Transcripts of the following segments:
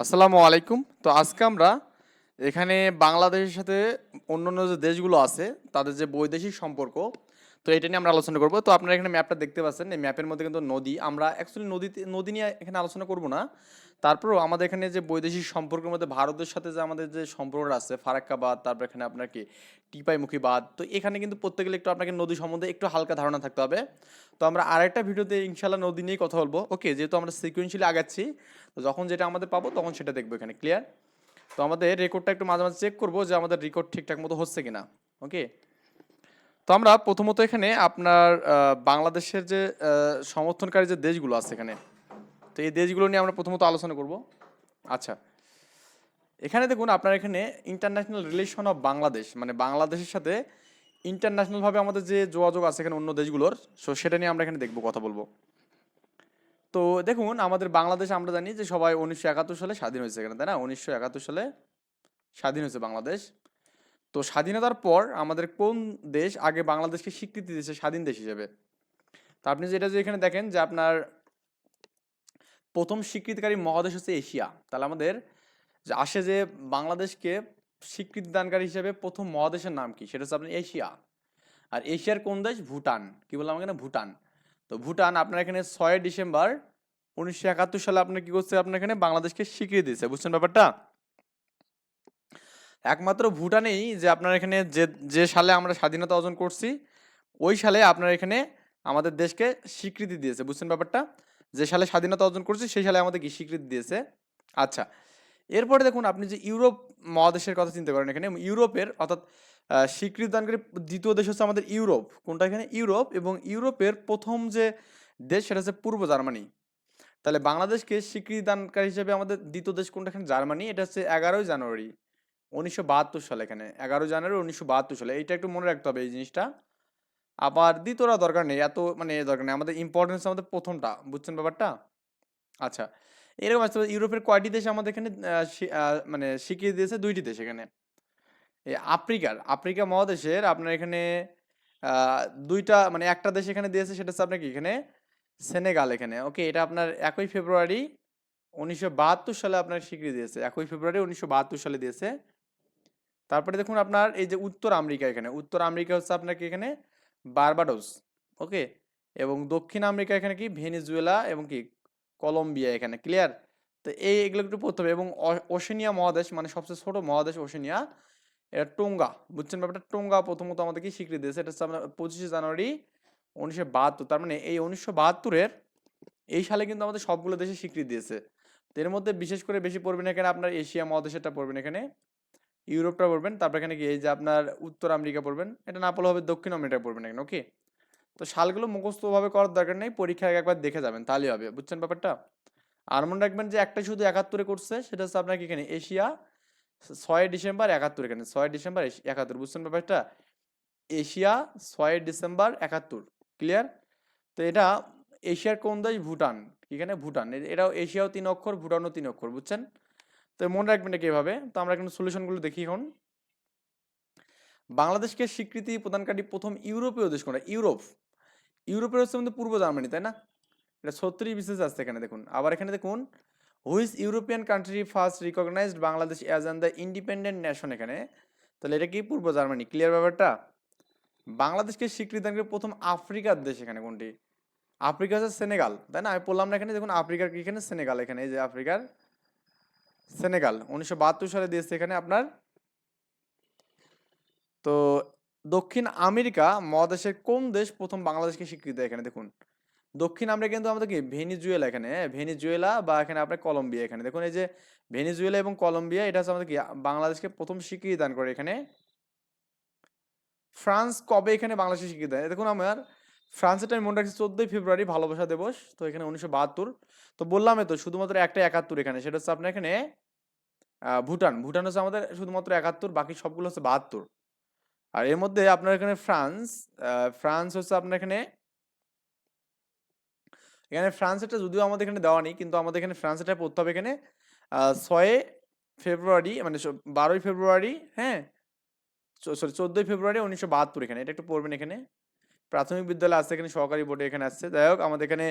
আসসালামু আলাইকুম। তো আজকে আমরা এখানে বাংলাদেশের সাথে অন্য অন্য যে দেশগুলো আছে, তাদের যে বৈদেশিক সম্পর্ক তো এটা নিয়ে আমরা আলোচনা করব। তো আপনারা এখানে ম্যাপটা দেখতে পাচ্ছেন, এই ম্যাপের মধ্যে কিন্তু নদী। আমরা অ্যাকচুয়ালি নদীতে নদী নিয়ে এখানে আলোচনা করব না। তারপরেও আমাদের এখানে যে বৈদেশিক সম্পর্কের মধ্যে ভারতের সাথে যে আমাদের যে সম্পর্কটা আছে, ফারাক্কাবাদ, তারপর এখানে আপনার কি টিপাইমুখী বাঁধ তো এখানে কিন্তু প্রত্যেকে একটু আপনাকে নদী সম্বন্ধে একটু হালকা ধারণা থাকতে হবে। তো আমরা আরেকটা ভিডিওতে ইনশাল্লাহ নদী নিয়েই কথা বলব। ওকে যেহেতু আমরা সিকুয়েন্সিয়ালি আগাচ্ছি, তো যখন যেটা আমাদের পাবো তখন সেটা দেখব এখানে ক্লিয়ার তো আমাদের রেকর্ডটা একটু মাঝে মাঝে চেক করব যে আমাদের রেকর্ড ঠিকঠাক মতো হচ্ছে কিনা। ওকে তো আমরা প্রথমত এখানে আপনার বাংলাদেশের যে সমর্থনকারী যে দেশগুলো আছে এখানে, তো এই দেশগুলো নিয়ে আমরা প্রথমত আলোচনা করব। আচ্ছা এখানে দেখুন আপনার এখানে ইন্টারন্যাশনাল রিলেশন অফ বাংলাদেশ মানে বাংলাদেশের সাথে ইন্টারন্যাশনালভাবে আমাদের যে যোগাযোগ আছে এখানে অন্য দেশগুলোর সো সেটা নিয়ে আমরা এখানে দেখব, কথা বলব। তো দেখুন, আমাদের বাংলাদেশ আমরা জানি যে সবাই উনিশশো একাত্তর সালে স্বাধীন হয়েছে এখানে, তাই না? উনিশশো একাত্তর সালে স্বাধীন হয়েছে বাংলাদেশ। তো স্বাধীনতার পর আমাদের কোন দেশ আগে বাংলাদেশকে স্বীকৃতি দিয়েছে? স্বাধীন দেশ হিসেবে। তা আপনি যেটা যে এখানে দেখেন যে আপনার প্রথম স্বীকৃতিকারী মহাদেশ হচ্ছে এশিয়া। তাহলে আমাদের আসে যে বাংলাদেশকে স্বীকৃতি দানকারী হিসেবে প্রথম মহাদেশের নাম কি? সেটা হচ্ছে আপনার এশিয়া। আর এশিয়ার কোন দেশ? ভুটান। কি বললাম এখানে? ভুটান। তো ভুটান আপনার এখানে ছয় ডিসেম্বর উনিশশো একাত্তর সালে আপনার কি করছে? আপনার এখানে বাংলাদেশকে স্বীকৃতি দিয়েছে। বুঝছেন ব্যাপারটা? একমাত্র ভুটানেই যে আপনার এখানে যে যে সালে আমরা স্বাধীনতা অর্জন করছি, ওই সালে আপনার এখানে আমাদের দেশকে স্বীকৃতি দিয়েছে। বুঝছেন ব্যাপারটা? যে সালে স্বাধীনতা অর্জন করছি, সেই সালে আমাদের কি স্বীকৃতি দিয়েছে? আচ্ছা এরপরে দেখুন, আপনি যে ইউরোপ মহাদেশের কথা চিন্তা করেন এখানে, ইউরোপের অর্থাৎ স্বীকৃতি দানকারী দ্বিতীয় দেশ হচ্ছে আমাদের ইউরোপ। কোনটা এখানে? ইউরোপ এবং ইউরোপের প্রথম যে দেশ সেটা হচ্ছে পূর্ব জার্মানি। তাহলে বাংলাদেশকে স্বীকৃতি দানকারী হিসেবে আমাদের দ্বিতীয় দেশ কোনটা এখানে? জার্মানি। এটা হচ্ছে এগারোই জানুয়ারি। উনিশশো বাহাত্তর সালে এখানে, এগারো জানুয়ারি উনিশশো বাহাত্তর সালে। এইটা একটু মনে রাখতে হবে এই জিনিসটা। আবার দ্বিতীয়টা দরকার নেই, এত মানে দরকার নেই। আমাদের ইম্পর্টেন্স আমাদের প্রথমটা, বুঝছেন ব্যাপারটা? আচ্ছা এরকম আছে। ইউরোপের কয়টি দেশ আমাদের এখানে মানে স্বীকৃতি দিয়েছে? দুইটি দেশ এখানে। আফ্রিকার, আফ্রিকা মহাদেশের আপনার এখানে দুইটা মানে একটা দেশ এখানে দিয়েছে, সেটা হচ্ছে আপনার কি এখানে? সেনেগাল এখানে। ওকে, এটা আপনার একই ফেব্রুয়ারি উনিশশো বাহাত্তর সালে আপনার স্বীকৃতি দিয়েছে। একই ফেব্রুয়ারি উনিশশো বাহাত্তর সালে দিয়েছে। তারপরে দেখুন আপনার এই যে উত্তর আমেরিকা এখানে, উত্তর আমেরিকা হচ্ছে আপনার কি এখানে বারবাডোস, ওকে? এবং দক্ষিণ আমেরিকা এখানে কি? ভেনিজুয়েলা এবং কি? কলম্বিয়া এখানে, ক্লিয়ার? তো এই এগুলো একটু পড়তে হবে এবং ওশেনিয়া মহাদেশ মানে সবচেয়ে ছোট মহাদেশ ওশেনিয়া, এটা টোঙ্গা, বুঝছেন ব্যাপারটা? টোঙ্গা প্রথমত আমাদের কি স্বীকৃতি দিয়েছে? এটা হচ্ছে আপনার পঁচিশে জানুয়ারি উনিশশো বাহাত্তর, তার মানে এই উনিশশো বাহাত্তরের এই সালে কিন্তু আমাদের সবগুলো দেশে স্বীকৃতি দিয়েছে। এর মধ্যে বিশেষ করে বেশি পড়বেন এখানে, আপনার এশিয়া মহাদেশেরটা পড়বেন এখানে। ইউরোপটা পড়বেন, তারপর এখানে কি এই যে আপনার উত্তর আমেরিকা পড়বেন, এটা না পড়লে হবে দক্ষিণ আমেরিকা পড়বেন এখানে ওকে তো সালগুলো মুখস্থভাবে করার দরকার নেই, পরীক্ষায় একবার দেখে যাবেন, তাহলেই হবে, বুঝছেন ব্যাপারটা? আর মনে রাখবেন যে একটা শুধু একাত্তরে করছে, সেটা হচ্ছে আপনার কি এখানে এশিয়া, ছয় ডিসেম্বর, একাত্তর এখানে, ছয় ডিসেম্বর একাত্তর, বুঝছেন ব্যাপারটা? এশিয়া, ছয় ডিসেম্বর, একাত্তর ক্লিয়ার তো এটা এশিয়ার কোন দেশ? ভুটান, এখানে ভুটান এটাও এশিয়াও তিন অক্ষর, ভুটানও তিন অক্ষর, বুঝছেন? তো মনে রাখবেন এটা কীভাবে? তো আমরা এখন সলিউশনগুলো দেখি এখন। বাংলাদেশকে স্বীকৃতি প্রদানকারী প্রথম ইউরোপীয় দেশ কোনটা? ইউরোপ। ইউরোপের হচ্ছে আমাদের পূর্ব জার্মানি, তাই না? এটা ছত্রিশ বিশেষ আছে এখানে, দেখুন। আবার এখানে দেখুন which European country first recognised Bangladesh as an the independent nation এখানে? তাহলে এটা কি? পূর্ব জার্মানি। ক্লিয়ার ব্যাপারটা? বাংলাদেশকে স্বীকৃতি প্রথম আফ্রিকার দেশ এখানে কোনটি? আফ্রিকা হচ্ছে সেনেগাল, তাই না? আমি বললাম না এখানে, দেখুন আফ্রিকার কি এখানে? সেনেগাল এখানে, এই যে আফ্রিকার। সেনেগাল উনিশশো বাহাত্তর সালে দিয়েছে এখানে আপনার। তো দক্ষিণ আমেরিকা মহাদেশের কোন দেশ প্রথম বাংলাদেশকে স্বীকৃতি এখানে দেখুন। দক্ষিণ আমেরিকা কিন্তু আমাদের কি? ভেনিজুয়েলা এখানে হ্যাঁ, ভেনিজুয়েলা বা এখানে আপনার কলম্বিয়া এখানে। দেখুন এই যে ভেনিজুয়েলা এবং কলম্বিয়া এটা হচ্ছে আমাদের কি? বাংলাদেশকে প্রথম স্বীকৃতি দান করে এখানে। ফ্রান্স কবে এখানে বাংলাদেশে স্বীকৃতি দেয়? দেখুন আমার ফ্রান্সের টাইম মনে রাখছি চোদ্দই ফেব্রুয়ারি, ভালোবাসা দিবস। তো এখানে উনিশশো বাহাত্তর। তো বললামই তো, শুধুমাত্র একটা একাত্তর এখানে। সেটা হচ্ছে আপনার এখানে ভুটান। ভুটান হচ্ছে আমাদের শুধুমাত্র একাত্তর, বাকি সবগুলো হচ্ছে বাহাত্তর। আর এর মধ্যে আপনার এখানে ফ্রান্স ফ্রান্স হচ্ছে আপনার এখানে এখানে ফ্রান্সেরটা যদিও আমাদের এখানে দেওয়া নেই, কিন্তু আমাদের এখানে ফ্রান্সেরটা পড়তে হবে এখানে ছয় ফেব্রুয়ারি মানে বারোই ফেব্রুয়ারি হ্যাঁ? সরি চোদ্দোই ফেব্রুয়ারি উনিশশো বাহাত্তর এখানে। এটা একটু পড়বেন এখানে। প্রাথমিক বিদ্যালয় আছে এখানে সহকারী বোর্ডে এখানে আসছে। যাই হোক, আমাদের এখানে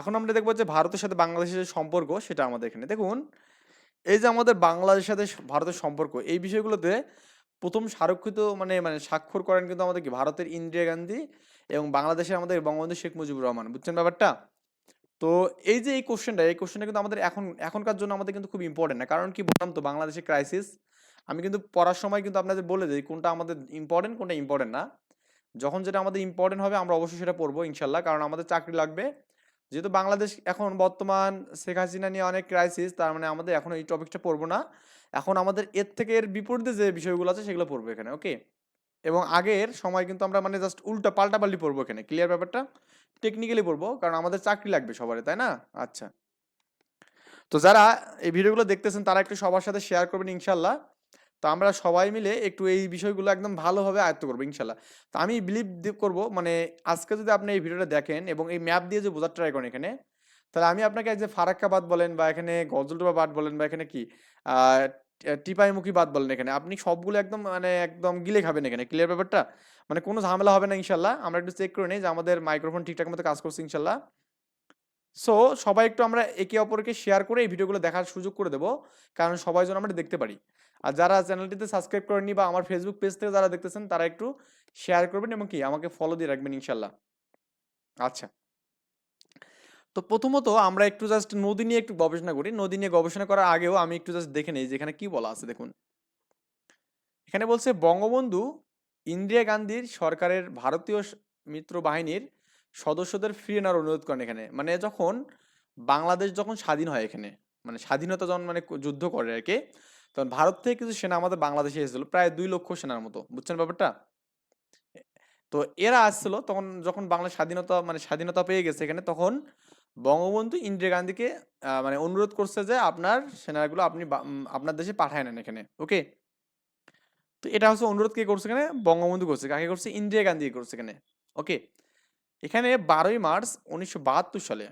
এখন আমরা দেখব যে ভারতের সাথে বাংলাদেশের যে সম্পর্ক, সেটা আমাদের এখানে। দেখুন, এই যে আমাদের বাংলাদেশের সাথে ভারতের সম্পর্ক, এই বিষয়গুলোতে প্রথম স্মারকৃত মানে মানে স্বাক্ষর করেন কিন্তু আমাদের কি? ভারতের ইন্দিরা গান্ধী এবং বাংলাদেশের আমাদের বঙ্গবন্ধু শেখ মুজিবুর রহমান। বুঝছেন ব্যাপারটা? তো এই যে এই কোশ্চেনটা এই কোশ্চেনটা কিন্তু আমাদের এখন, এখনকার জন্য আমাদের কিন্তু খুব ইম্পর্টেন্ট না। কারণ কি বললাম তো, বাংলাদেশের ক্রাইসিস আমি কিন্তু পড়ার সময় কিন্তু আপনাদের বলে দিই কোনটা আমাদের ইম্পর্টেন্ট কোনটা ইম্পর্টেন্ট না। যখন যেটা আমাদের ইম্পর্টেন্ট হবে, আমরা অবশ্যই সেটা পড়ব ইনশাল্লাহ কারণ আমাদের চাকরি লাগবে। যেহেতু বাংলাদেশ এখন বর্তমান শেখ হাসিনা নিয়ে অনেক ক্রাইসিস তার মানে আমাদের এখন এই টপিকটা পড়ব না। এখন আমাদের এর থেকে এর বিপরীতে যে বিষয়গুলো আছে, সেগুলো পড়ব এখানে ওকে এবং আগের সময় কিন্তু আমরা মানে জাস্ট উল্টা পাল্টাপাল্টি পড়ব এখানে ক্লিয়ার ব্যাপারটা? টেকনিক্যালি পড়ব, কারণ আমাদের চাকরি লাগবে সবারই, তাই না? আচ্ছা। তো যারা এই ভিডিওগুলো দেখতেছেন, তারা একটু সবার সাথে শেয়ার করবেন ইনশাল্লাহ তো আমরা সবাই মিলে একটু এই বিষয়গুলো একদম ভালোভাবে আয়ত্ত করব ইনশাল্লাহ। তো আমি বিলিভ করব মানে আজকে যদি আপনি এই ভিডিওটা দেখেন এবং এই ম্যাপ দিয়ে যে বোঝার ট্রাই করেন এখানে, তাহলে আমি আপনাকে যে ফারাক্কা বাদ বলেন বা এখানে গজলডোবা বাদ বলেন বা এখানে কি টিপাইমুখী বাদ বলেন এখানে, আপনি সবগুলো একদম মানে একদম গিলে খাবেন এখানে ক্লিয়ার ব্যাপারটা? মানে কোনো ঝামেলা হবে না ইনশাল্লাহ, আমরা একটু চেক করে নিই যে আমাদের মাইক্রোফোন ঠিকঠাক মতো কাজ করছে ইনশাল্লাহ। সো সবাই একটু আমরা একে অপরকে শেয়ার করে এই ভিডিওগুলো দেখার সুযোগ করে দেবো, কারণ সবাই যেন আমরা দেখতে পারি। আর যারা চ্যানেলটিতে সাবস্ক্রাইব করেননি বা আমার ফেসবুক পেজ থেকে যারা দেখতেছেন, তারা একটু শেয়ার করবেন এবং কি আমাকে ফলো দিয়ে রাখবেন ইনশাল্লাহ। আচ্ছা। তো প্রথমত আমরা একটু জাস্ট নদী নিয়ে একটু গবেষণা করি। নদী নিয়ে গবেষণা করার আগেও আমি একটু জাস্ট দেখে নিই যে এখানে কি বলা আছে দেখুন। এখানে বলছে, বঙ্গবন্ধু ইন্দিরা গান্ধীর সরকারের ভারতীয় মিত্র বাহিনীর সদস্যদের ফিরিয়ে নেওয়ার অনুরোধ করেন এখানে। মানে যখন বাংলাদেশ যখন স্বাধীন হয় এখানে মানে স্বাধীনতা যখন মানে যুদ্ধ করে আর কি, তখন ভারত থেকে কিছু সেনা আমাদের বাংলাদেশে এসেছিল, প্রায় দুই লক্ষ সেনার মতো। বুঝছেন ব্যাপারটা? তো এরা আসছিল, তখন যখন বাংলা স্বাধীনতা মানে স্বাধীনতা পেয়ে গেছে এখানে, তখন বঙ্গবন্ধু ইন্দিরা গান্ধীকে মানে অনুরোধ করছে যে আপনার সেনাগুলো আপনি আপনার দেশে পাঠায় নেন এখানে, ওকে? তো এটা হচ্ছে অনুরোধ কে করছে এখানে? বঙ্গবন্ধু করছে। কাকে করছে? ইন্দিরা গান্ধী করছে এখানে, ওকে? এখানে বারোই মার্চ উনিশশো বাহাত্তর সালে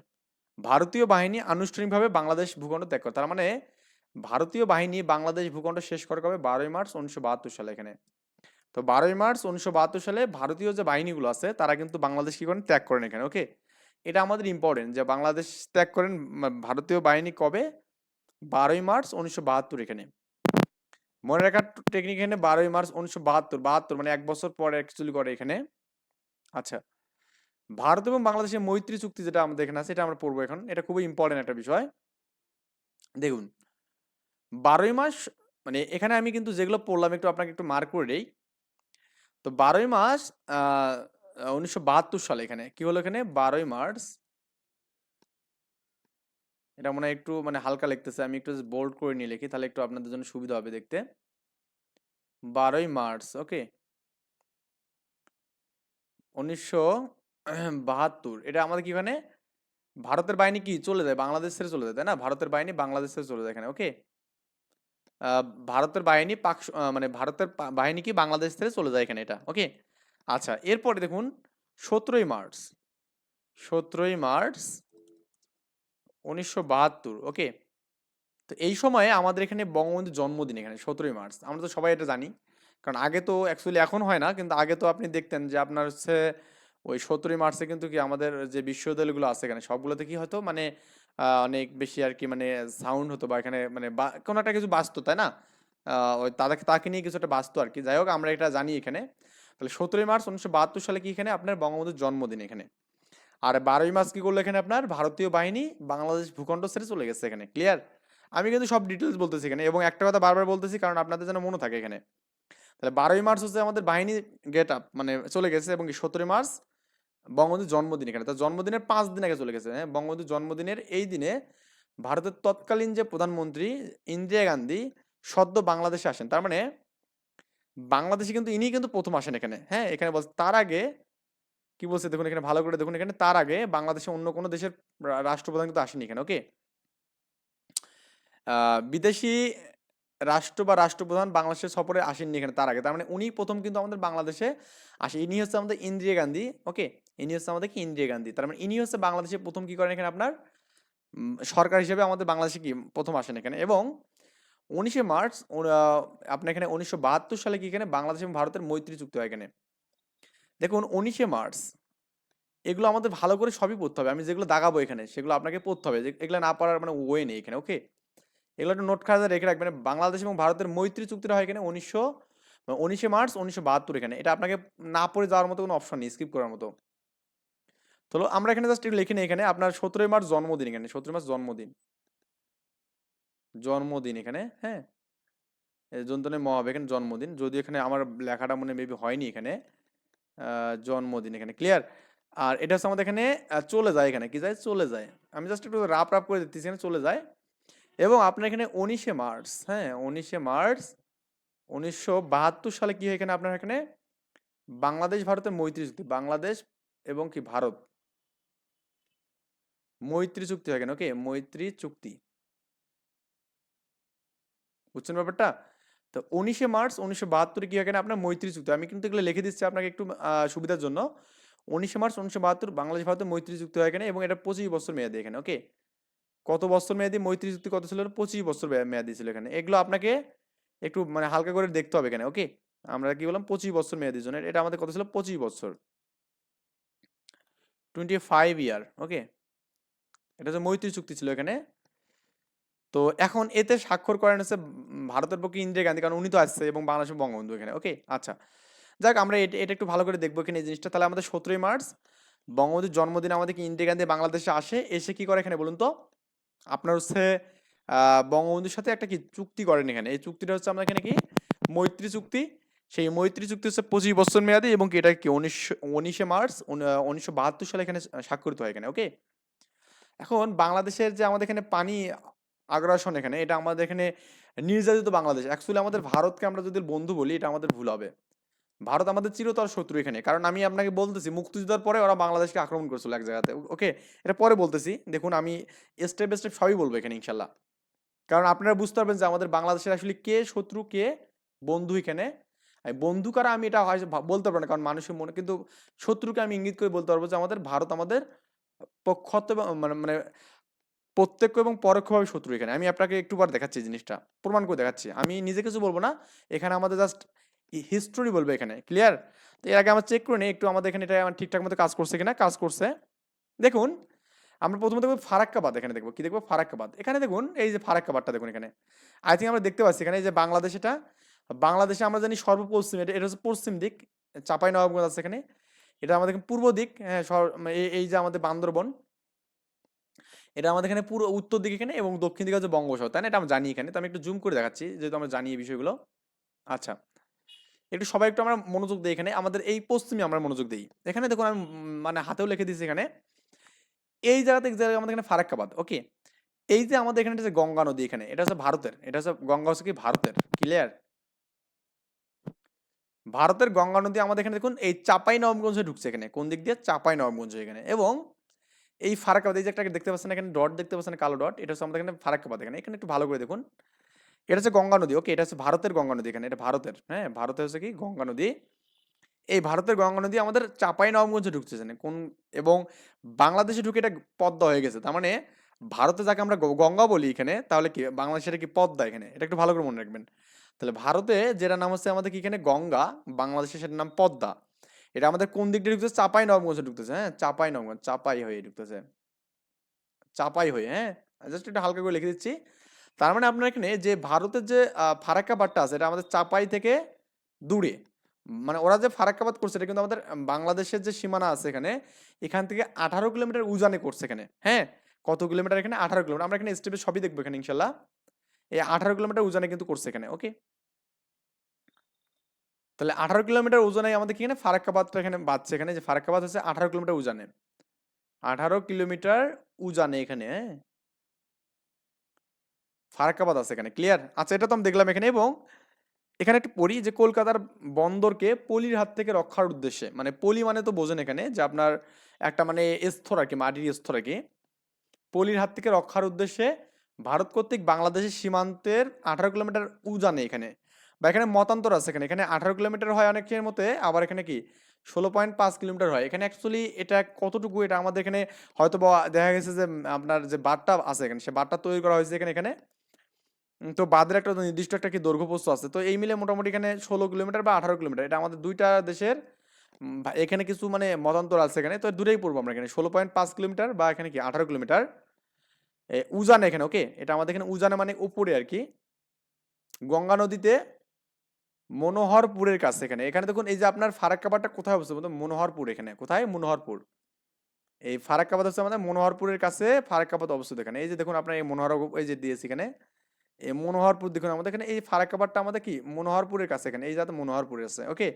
ভারতীয় বাহিনী আনুষ্ঠানিকভাবে বাংলাদেশ ভূখণ্ড ত্যাগ করে। তার মানে ভারতীয় বাহিনী বাংলাদেশ ভূখণ্ড শেষ করে কবে? বারোই মার্চ উনিশশো বাহাত্তর সালে এখানে। তো বারোই মার্চ উনিশশো বাহাত্তর সালে ভারতীয় যে বাহিনীগুলো আছে, তারা কিন্তু বাংলাদেশ কি করেন? ত্যাগ করেন এখানে ওকে এটা আমাদের ইম্পর্টেন্ট যে বাংলাদেশ ত্যাগ করেন ভারতীয় বাহিনী কবে? বারোই মার্চ উনিশশো বাহাত্তর এখানে। মনে রাখার টেকনিক এখানে বারোই মার্চ উনিশশো বাহাত্তর বাহাত্তর মানে এক বছর পরে অ্যাকচুয়ালি করে এখানে। আচ্ছা ভারত এবং বাংলাদেশের মৈত্রী চুক্তি যেটা আমাদের এখানে আছে এটা আমরা পড়ব এখন। এটা খুবই ইম্পর্টেন্ট একটা বিষয়। দেখুন, বারোই মাস মানে এখানে আমি কিন্তু যেগুলো পড়লাম, একটু আপনাকে একটু মার্ক করে দেই। তো বারোই মাস উনিশশো বাহাত্তর সালে এখানে, কি হলো এখানে? বারোই মার্চ। এটা মনে একটু মানে হালকা লিখতেছে, আমি একটু বোল্ড করে নিয়ে লিখি, তাহলে একটু আপনাদের জন্য সুবিধা হবে দেখতে। বারোই মার্চ ওকে উনিশশো বাহাত্তর। এটা আমাদের কি এখানে ভারতের বাহিনী কি চলে যায়? বাংলাদেশ ছেড়ে চলে যায়, তাই না? ভারতের বাহিনী বাংলাদেশ ছেড়ে চলে যায় এখানে ওকে ভারতের বাহিনী পাক মানে ভারতের বাহিনী কি বাংলাদেশ থেকে চলে যায় এখানে এটা ওকে আচ্ছা এরপরে দেখুন, সতেরোই মার্চ সতেরোই মার্চ উনিশশো বাহাত্তর ওকে তো এই সময়ে আমাদের এখানে বঙ্গবন্ধুর জন্মদিন এখানে, সতেরোই মার্চ। আমরা তো সবাই এটা জানি, কারণ আগে তো অ্যাকচুয়ালি এখন হয় না, কিন্তু আগে তো আপনি দেখতেন যে আপনার হচ্ছে ওই সতেরোই মার্চে কিন্তু কি আমাদের যে বিশ্ববিদ্যালয়গুলো আছে এখানে, সবগুলোতে কি হতো? মানে অনেক বেশি আর কি মানে সাউন্ড হতো বা এখানে মানে কোনো একটা কিছু বাঁচতো তাই না? ওই তাদেরকে, তাকে নিয়ে কিছু একটা বাঁচতো আর কি। যাই হোক, আমরা এটা জানি এখানে। তাহলে সতেরোই মার্চ উনিশশো বাহাত্তর সালে কি এখানে? আপনার বঙ্গবন্ধুর জন্মদিন এখানে। আর বারোই মার্চ কি করল এখানে আপনার? ভারতীয় বাহিনী বাংলাদেশ ভূখণ্ড ছেড়ে চলে গেছে এখানে ক্লিয়ার আমি কিন্তু সব ডিটেলস বলতেছি এখানে এবং একটা কথা বারবার বলতেছি কারণ আপনাদের যেন মনে থাকে এখানে। তাহলে বারোই মার্চ হচ্ছে আমাদের বাহিনী গেট আপ মানে চলে গেছে এবং সতেরোই মার্চ বঙ্গবন্ধুর জন্মদিন এখানে। তার জন্মদিনের পাঁচ দিন আগে চলে গেছে। হ্যাঁ বঙ্গবন্ধুর জন্মদিনের এই দিনে ভারতের তৎকালীন যে প্রধানমন্ত্রী ইন্দিরা গান্ধী সদ্য বাংলাদেশে আসেন। তার মানে বাংলাদেশে কিন্তু ইনি কিন্তু প্রথম আসেন এখানে। হ্যাঁ এখানে বলছে তার আগে কি বলছে? দেখুন এখানে ভালো করে দেখুন এখানে তার আগে বাংলাদেশে অন্য কোনো দেশের রাষ্ট্রপ্রধান কিন্তু আসেনি এখানে। ওকে? বিদেশি রাষ্ট্র বা রাষ্ট্রপ্রধান বাংলাদেশের সফরে আসেননি এখানে তার আগে। তার মানে উনি প্রথম কিন্তু আমাদের বাংলাদেশে আসে। ইনি হচ্ছে আমাদের ইন্দিরা গান্ধী। ওকে? ইনি হচ্ছে আমাদের কি ইন্দিরা গান্ধী। তার মানে ইনি হচ্ছে বাংলাদেশে প্রথম কি করেন এখানে আপনার? সরকার হিসেবে আমাদের বাংলাদেশে কি প্রথম আসেন এখানে। এবং উনিশে মার্চ আপনার এখানে উনিশশো বাহাত্তর সালে কি এখানে বাংলাদেশ এবং ভারতের মৈত্রী চুক্তি হয় এখানে। দেখুন, উনিশে মার্চ, এগুলো আমাদের ভালো করে সবই পড়তে হবে। আমি যেগুলো দাগাবো এখানে, সেগুলো আপনাকে পড়তে হবে। যে- এগুলো না পড়ার মানে ওয়ে নেই এখানে ওকে এগুলো একটু নোট খাতা রেখে রাখবেন। বাংলাদেশ এবং ভারতের মৈত্রী চুক্তিটা হয় এখানে উনিশশো, উনিশে মার্চ, উনিশশো বাহাত্তর এখানে। এটা আপনাকে না পড়ে যাওয়ার মতো কোনো অপশন নেই স্কিপ করার মতো। তো আমরা এখানে জাস্ট একটু লিখে নিই এখানে, আপনার সতেরোই মার্চ জন্মদিন এখানে, সতেরোই মার্চ জন্মদিন। জন্মদিন এখানে হ্যাঁ? জন্তনে মহাব এখানে জন্মদিন যদি এখানে আমার লেখাটা মনে মেবি হয়নি এখানে জন্মদিন এখানে ক্লিয়ার আর এটা হচ্ছে আমাদের এখানে চলে যায় এখানে, কি যায়? চলে যায়। আমি জাস্ট একটু রাপ রাপ করে দিচ্ছি এখানে, চলে যায়। এবং আপনার এখানে উনিশে মার্চ হ্যাঁ উনিশে মার্চ, উনিশশো বাহাত্তর সালে কি হয় এখানে আপনার এখানে? বাংলাদেশ, ভারতের মৈত্রী চুক্তি বাংলাদেশ এবং কি ভারত। মৈত্রী চুক্তি হয় কেন? ওকে, মৈত্রী চুক্তি। বুঝছেন ব্যাপারটা? তো উনিশে মার্চ উনিশশো বাহাত্তরে কি হয় এখানে আপনার মৈত্রী চুক্তি আমি কিন্তু এগুলো লিখে দিচ্ছি আপনাকে একটু সুবিধার জন্য। উনিশে মার্চ উনিশশো বাহাত্তর বাংলাদেশ ভারতের মৈত্রী চুক্তি হয় এখানে এবং এটা পঁচিশ বছর মেয়াদি এখানে, ওকে? কত বছর মেয়াদি? মৈত্রী চুক্তি কত ছিল? পঁচিশ বছর মেয়াদি ছিল এখানে। এগুলো আপনাকে একটু মানে হালকা করে দেখতে হবে এখানে, ওকে? আমরা কি বললাম? পঁচিশ বছর মেয়াদির জন্য। এটা আমাদের কত ছিল? পঁচিশ বছর। Twenty five year, okay? এটা হচ্ছে মৈত্রী চুক্তি ছিল এখানে। তো এখন এতে স্বাক্ষর করেন হচ্ছে ভারতের পক্ষে ইন্দিরা গান্ধী, কারণ উনি তো আসছে এবং বাংলাদেশের বঙ্গবন্ধু এখানে। ওকে আচ্ছা। যাক, আমরা এটা এটা একটু ভালো করে দেখব এখানে এই জিনিসটা। তাহলে আমাদের সতেরোই মার্চ, বঙ্গবন্ধুর জন্মদিন আমাদের কি ইন্দিরা গান্ধী বাংলাদেশে আসে, এসে কি করে এখানে বলুন তো? আপনার হচ্ছে বঙ্গবন্ধুর সাথে একটা কি চুক্তি করেন এখানে। এই চুক্তিটা হচ্ছে আমরা এখানে কি? মৈত্রী চুক্তি। সেই মৈত্রী চুক্তি হচ্ছে পঁচিশ বছর মেয়াদি এবং এটা কি উনিশশো উনিশে মার্চ উনিশশো বাহাত্তর সালে এখানে স্বাক্ষরিত হয় এখানে, ওকে? এখন বাংলাদেশের যে আমাদের এখানে পানি আগ্রাসন এখানে, এটা আমাদের এখানে নির্যাতিত বাংলাদেশ। অ্যাকচুয়ালি আমাদের ভারতকে আমরা যদি বন্ধু বলি, এটা আমাদের ভুল হবে। ভারত আমাদের চিরতর শত্রু এখানে। কারণ আমি আপনাকে বলতেছি, মুক্তিযুদ্ধের পরে ওরা বাংলাদেশকে আক্রমণ করেছিল এক জায়গাতে। ওকে, এটা পরে বলতেছি। দেখুন, আমি স্টেপ স্টেপ সবই বলব এখানে, ইনশাল্লাহ। কারণ আপনারা বুঝতে পারবেন যে আমাদের বাংলাদেশের আসলে কে শত্রু, কে বন্ধু এখানে। বন্ধু কারা আমি এটা বলতে পারব না, কারণ মানুষের মনে, কিন্তু শত্রুকে আমি ইঙ্গিত করে বলতে পারব যে আমাদের, ভারত আমাদের পক্ষত মানে মানে প্রত্যক্ষ এবং পরোক্ষভাবে শত্রু এখানে। আমি আপনাকে একটু বার দেখাচ্ছি জিনিসটা, প্রমাণ করে দেখাচ্ছি। আমি নিজে কিছু বলব না, এখানে আমাদের জাস্ট হিস্টোরি বলবে এখানে ক্লিয়ার তো এর আগে আমরা চেক করে নিই, একটু আমাদের এখানে এটা আমার ঠিকঠাক মতো কাজ করছে কিনা, কাজ করছে। দেখুন, আমরা প্রথমে দেখব ফারাক্কাবাদ এখানে দেখব, কি দেখব? ফারাক্কাবাদ। এখানে দেখুন, এই যে ফারাক্কাবাদটা দেখুন এখানে। আই থিঙ্ক আমরা দেখতে পাচ্ছি এখানে এই যে বাংলাদেশ এটা। বাংলাদেশে আমরা জানি সর্বপশ্চিম, এটা এটা হচ্ছে পশ্চিম দিক, চাপাই নবাবগঞ্জ আছে এখানে। এটা আমাদের পূর্ব দিক হ্যাঁ এই- যে আমাদের বান্দরবন, এটা আমাদের এখানে পুরো উত্তর দিকে এখানে এবং দক্ষিণ দিকে হচ্ছে বঙ্গোপসাগর, তাই না? এটা আমরা জানি এখানে। তো আমি একটু জুম করে দেখাচ্ছি, যেহেতু আমরা জানি এই বিষয়গুলো। আচ্ছা একটু সবাই একটু আমরা মনোযোগ দিই এখানে। আমাদের এই পশ্চিমে আমরা মনোযোগ দিই। এখানে দেখুন আমি মানে হাতেও লিখে দিয়েছি এখানে। এই জায়গাতে আমাদের এখানে ফারাক্কাবাদ, ওকে? এই যে আমাদের এখানে গঙ্গা নদী এখানে, এটা হচ্ছে ভারতের, এটা হচ্ছে গঙ্গা হচ্ছে কি ভারতের ক্লিয়ার ভারতের গঙ্গা নদী আমাদের এখানে দেখুন, এই চাপাই নবগঞ্জে ঢুকছে এখানে। কোন দিক দিয়ে? চাপাই নবমগঞ্জ এখানে। এবং এই ফারাক্কাবাদ, এই যে একটা দেখতে পাচ্ছেন এখানে ডট, দেখতে পাচ্ছেন কালো ডট, এটা হচ্ছে আমাদের এখানে ফারাক্কাবাদ এখানে। এখানে একটু ভালো করে দেখুন। এটা হচ্ছে গঙ্গা নদী, ওকে? এটা হচ্ছে ভারতের গঙ্গা নদী এখানে, এটা ভারতের হ্যাঁ? ভারতের হচ্ছে কি? গঙ্গা নদী। এই ভারতের গঙ্গা নদী আমাদের চাপাই নবমগঞ্জে ঢুকছে কোন, এবং বাংলাদেশে ঢুকে এটা পদ্মা হয়ে গেছে। তার মানে ভারতে যাকে আমরা গঙ্গা বলি এখানে, তাহলে কি? বাংলাদেশের কি পদ্মা এখানে? এটা একটু ভালো করে মনে রাখবেন। তাহলে ভারতে যেটা নাম হচ্ছে আমাদের এখানে? গঙ্গা বাংলাদেশে সেটার নাম পদ্মা। এটা আমাদের কোন দিক দিয়ে ঢুকতেছে? চাপাই নবগঞ্জে ঢুকতেছে হ্যাঁ? চাপাই নবগঞ্জ, চাপাই হয়ে ঢুকতেছে। চাপাই হয়ে হ্যাঁ? জাস্ট একটু হালকা করে লিখে দিচ্ছি। তার মানে আপনার এখানে যে ভারতের যে ফারাক্কাবাদটা আছে, এটা আমাদের চাপাই থেকে দূরে। মানে ওরা যে ফারাক্কাবাদ করছে, এটা কিন্তু আমাদের বাংলাদেশের যে সীমানা আছে এখানে, এখান থেকে আঠারো কিলোমিটার উজানে করছে এখানে হ্যাঁ? কত কিলোমিটার এখানে? আঠারো কিলোমিটার। আমরা এখানে স্টেপে সবই দেখব এখানে, ইনশাল্লাহ। এই আঠারো কিলোমিটার উজানে কিন্তু করছে এখানে ওকে তাহলে আঠারো কিলোমিটার ওজনে আমাদের কি এখানে? ফারাক্কাবাদটা এখানে বাজছে এখানে। যে ফারাক্কাবাদ হচ্ছে আঠারো কিলোমিটার উজানে। আঠারো কিলোমিটার উজানে এখানে হ্যাঁ? ফারাক্কাবাদ আছে এখানে। ক্লিয়ার আচ্ছা এটা তো আমি দেখলাম এখানে এবং এখানে একটু পড়ি যে কলকাতার বন্দরকে পলির হাত থেকে রক্ষার উদ্দেশ্যে। মানে পলি মানে তো বোঝেন এখানে যে আপনার একটা মানে স্থর আর কি, মাটির স্থর আর কি। পলির হাত থেকে রক্ষার উদ্দেশ্যে ভারত কর্তৃক বাংলাদেশের সীমান্তের আঠারো কিলোমিটার উজানে এখানে। বা এখানে মতান্তর আছে এখানে। এখানে আঠারো কিলোমিটার হয় অনেকের মতে আবার এখানে কি? ষোলো পয়েন্ট পাঁচ কিলোমিটার হয়। এখানে অ্যাকচুয়ালি এটা কতটুকু? এটা আমাদের এখানে হয়তো দেখা গেছে যে আপনার যে বারটা আছে এখানে, সে বারটা তৈরি করা হয়েছে এখানে এখানে। তো বাদের একটা নির্দিষ্ট একটা কি দৈর্ঘ্যপ্রস্থ আছে। তো এই মিলে মোটামুটি এখানে ষোলো কিলোমিটার বা আঠারো কিলোমিটার, এটা আমাদের দুইটা দেশের এখানে কিছু মানে মতান্তর আছে এখানে। তো দূরেই পড়ব আমরা এখানে। ষোলো পয়েন্ট পাঁচ কিলোমিটার বা এখানে কি? আঠারো কিলোমিটার। উজান এখানে ওকে এটা আমাদের এখানে উজানে মানে উপরে আর কি। গঙ্গা নদীতে মনোহরপুরের কাছে এখানে। এখানে দেখুন, এই যে আপনার ফারাক্কাবাদটা কোথায় অবস্থিত? মনোহরপুর এখানে। কোথায়? মনোহরপুর। এই ফারাক্কাবাদ হচ্ছে আমাদের মনোহরপুরের কাছে ফারাক্কাবাদ অবস্থিত এখানে। এই যে দেখুন, আপনার এই মনোহর এই যে দিয়েছি এখানে, এই মনোহরপুর দেখুন, আমাদের এখানে এই ফারাক্কাবাদটা আমাদের কি? মনোহরপুরের কাছে এখানে। এই যাতে মনোহরপুরে আছে ওকে?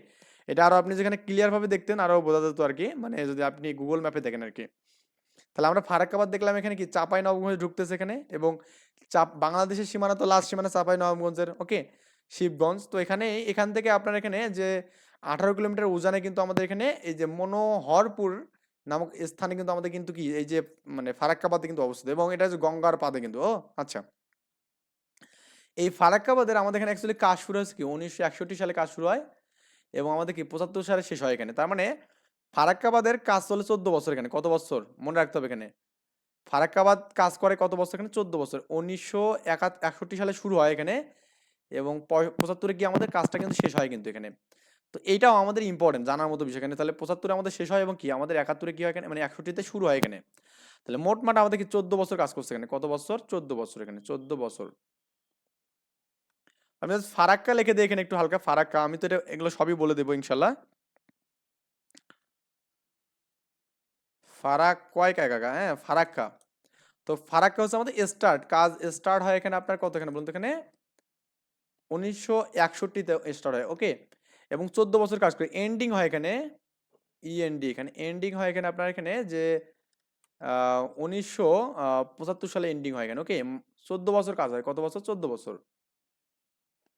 এটা আরও আপনি যেখানে ক্লিয়ারভাবে দেখতেন আরও বোঝা যেত আর কি। মানে যদি আপনি গুগল ম্যাপে দেখেন আর কি। তাহলে আমরা ফারাক্কাবাদ দেখলাম এখানে কি? চাপাই নবাবগঞ্জ ঢুকতেছে এখানে এবং চাপ বাংলাদেশের সীমানা তো লাস্ট সীমানা, চাপাই নবাবগঞ্জের ওকে? শিবগঞ্জ। তো এখানে, এখান থেকে আপনার এখানে যে আঠারো কিলোমিটার উজানে কিন্তু আমাদের এখানে এই যে মনোহরপুর নামক স্থানে কিন্তু আমাদের কিন্তু কি, এই যে মানে ফারাক্কাবাদে কিন্তু অবস্থিত এবং এটা হচ্ছে গঙ্গার পাদে কিন্তু। ও আচ্ছা। এই ফারাক্কাবাদের আমাদের এখানে অ্যাকচুয়ালি কাজ শুরু হয়েছে কি, উনিশশো একষট্টি সালে কাজ শুরু হয় এবং আমাদের কি পঁচাত্তর সালে শেষ হয় এখানে। তার মানে ফারাক্কাবাদের কাজ চলে চোদ্দ বছর এখানে, কত বছর? মনে রাখতে হবে এখানে। ফারাক্কাবাদ কাজ করে কত বছর এখানে? চোদ্দ বছর। উনিশশো একষট্টি সালে শুরু হয় এখানে। এবং পঁচাত্তরে গিয়ে আমাদের কাজটা কিন্তু শেষ হয় কিন্তু এখানে। তো এইটাও আমাদের ইম্পর্টেন্ট জানার মতো বিষয়। এখানে তাহলে পঁচাত্তরে আমাদের শেষ হয় এবং কি? আমাদের একাত্তরে কি হয় এখানে? মানে একষট্টিতে শুরু হয় এখানে। তাহলে মোট মাঠ আমাদের কি চোদ্দ বছর কাজ করছে এখানে? কত বছর? চোদ্দ বছর এখানে, চোদ্দ বছর। আমি ফারাক্কা লিখে দিই এখানে একটু হালকা ফারাক্কা। আমি তো এটা, এগুলো সবই বলে দেবো ইনশাল্লাহ ফারাক কয় কাকা হ্যাঁ ফারাক্কা। তো ফারাক্কা হচ্ছে আমাদের স্টার্ট কাজ স্টার্ট হয় এখানে আপনার কত এখানে বলুন তো এখানে? উনিশশো একষট্টিতে স্টার্ট হয় ওকে এবং চোদ্দ বছর কাজ করে এন্ডিং হয় এখানে ইএনডি এখানে এন্ডিং হয় এখানে আপনার এখানে যে উনিশশো পঁচাত্তর সালে এন্ডিং হয় এখানে ওকে চোদ্দ বছর কাজ হয়, কত বছর? চোদ্দ বছর।